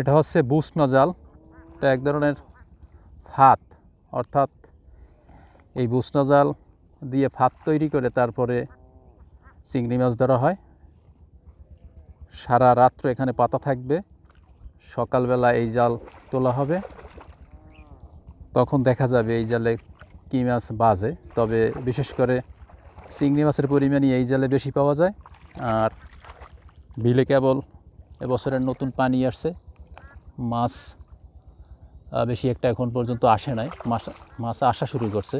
এটা হচ্ছে বুসন জাল এটা এক ধরনের ফাত অর্থাৎ এই বুসন জাল দিয়ে ফাত তৈরি করে তারপরে চিংড়ি মাছ ধরা হয়। সারা রাত্র এখানে পাতা থাকবে, সকালবেলা এই জাল তোলা হবে। তখন দেখা যাবে এই জালে কী মাছ বাজে, তবে বিশেষ করে চিংড়ি মাছের পরিমাণই এই জালে বেশি পাওয়া যায়। আর বিলে কেবল এবছরের নতুন পানি আসছে মাছ বেশি একটা এখন পর্যন্ত আসে নাই। মাছ মাছ আসা শুরু করছে।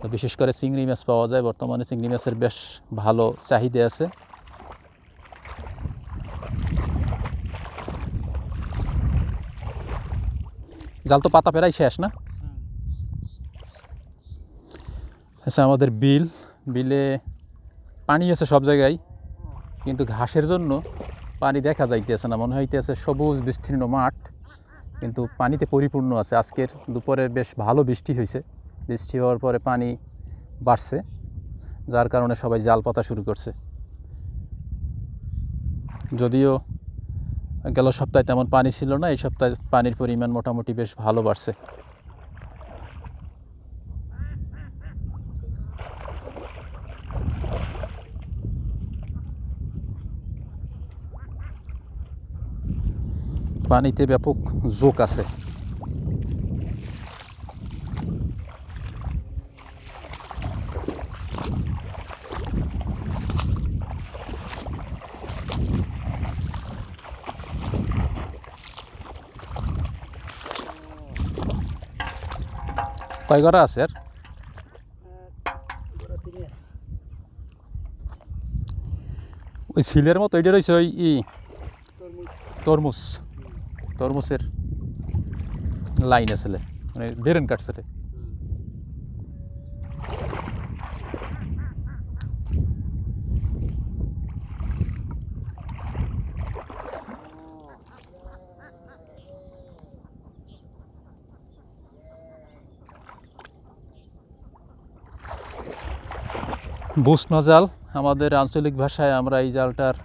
তো বিশেষ করে চিংড়ি মাছ পাওয়া যায়। বর্তমানে চিংড়ি মাছের বেশ ভালো চাহিদা আছে। জাল তো পাতা পেরাই শেষ না? আচ্ছা আমাদের বিল। বিলে পানি আছে সব জায়গায়, কিন্তু ঘাসের জন্য পানি দেখা যাইতেছে না, মনে হইতেছে সবুজ বিস্তীর্ণ মাঠ, কিন্তু পানিতে পরিপূর্ণ আছে। আজকের দুপুরে বেশ ভালো বৃষ্টি হয়েছে বৃষ্টি হওয়ার পরে পানি বাড়ছে, যার কারণে সবাই জাল পাতা শুরু করছে। যদিও গেল সপ্তাহে তেমন পানি ছিল না, এই সপ্তাহে পানির পরিমাণ মোটামুটি বেশ ভালো বাড়ছে। পানিতে ব্যাপক জোক আছে কয় ঘরা আছে আর ওই সিলের মতো এটা রয়েছে ওই ই তরমুজ তরমুজের লাইন আসলে মানে বেরেন কাটছে। বুসন জাল আমাদের আঞ্চলিক ভাষায় আমরা এই জালটার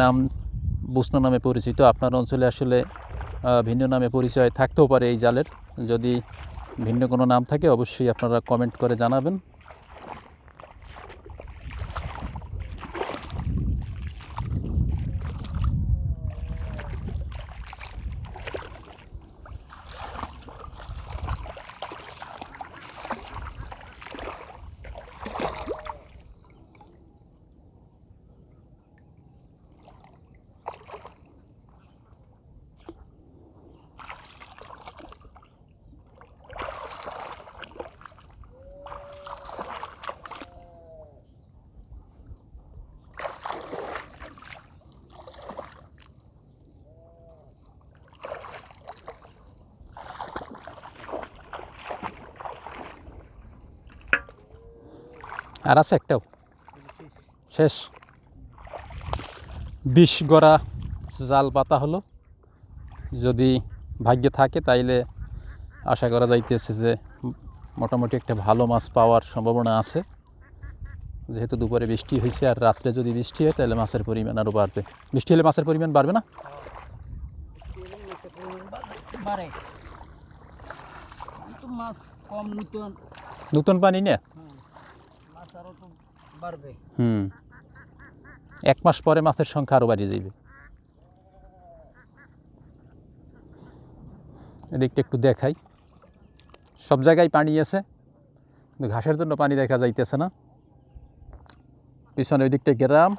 নাম বুসন নামে পরিচিত। আপনার অঞ্চলে আসলে ভিন্ন নামে পরিচয় থাকতেও পারে এই জালের। যদি ভিন্ন কোনো নাম থাকে, অবশ্যই আপনারা কমেন্ট করে জানাবেন। আর আছে একটাও। শেষ। বিষ গড়া জাল পাতা হলো। যদি ভাগ্যে থাকে তাইলে আশা করা যাইতেছে যে মোটামুটি একটা ভালো মাছ পাওয়ার সম্ভাবনা আছে। যেহেতু দুপুরে বৃষ্টি হয়েছে আর রাত্রে যদি বৃষ্টি হয় তাহলে মাছের পরিমাণ আরও বাড়বে। বৃষ্টি হলে মাছের পরিমাণ বাড়বে না? মাছ কম নতুন। পানি নিয়ে মাছ আরও তো বাড়বে হুম। এক মাস পরে মাছের সংখ্যা আরও বাড়িয়ে যাবে এদিকটা একটু দেখাই। সব জায়গায় পানি আছে, কিন্তু ঘাসের জন্য পানি দেখা যাইতেছে না। পিছনে ওই দিকটা গ্রাম,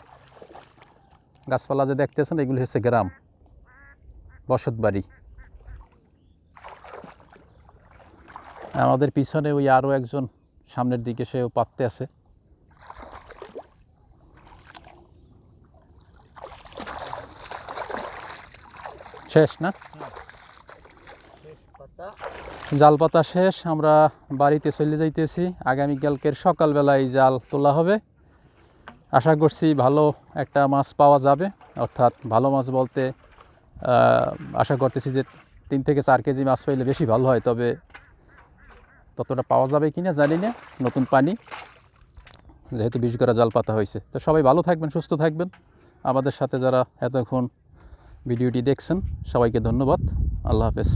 গাছপালা যে দেখতেছেন, এগুলি হচ্ছে গ্রাম, বসত বাড়ি। আমাদের পিছনে ওই আরও একজন সামনের দিকে সেও পাততে আছে। শেষ না? জাল পাতা শেষ, আমরা বাড়িতে চলে যাইতেছি। আগামীকালকের সকালবেলায় জাল তোলা হবে। আশা করছি ভালো একটা মাছ পাওয়া যাবে। অর্থাৎ ভালো মাছ বলতে আশা করতেছি যে তিন থেকে চার কেজি মাছ পাইলে বেশি ভালো হয়, তবে ততটা পাওয়া যাবে কি না জানি না। নতুন পানি, যেহেতু বিষ করা জাল পাতা হয়েছে। তো সবাই ভালো থাকবেন, সুস্থ থাকবেন। আমাদের সাথে যারা এতক্ষণ ভিডিওটি দেখছেন সবাইকে ধন্যবাদ। আল্লাহ হাফেজ।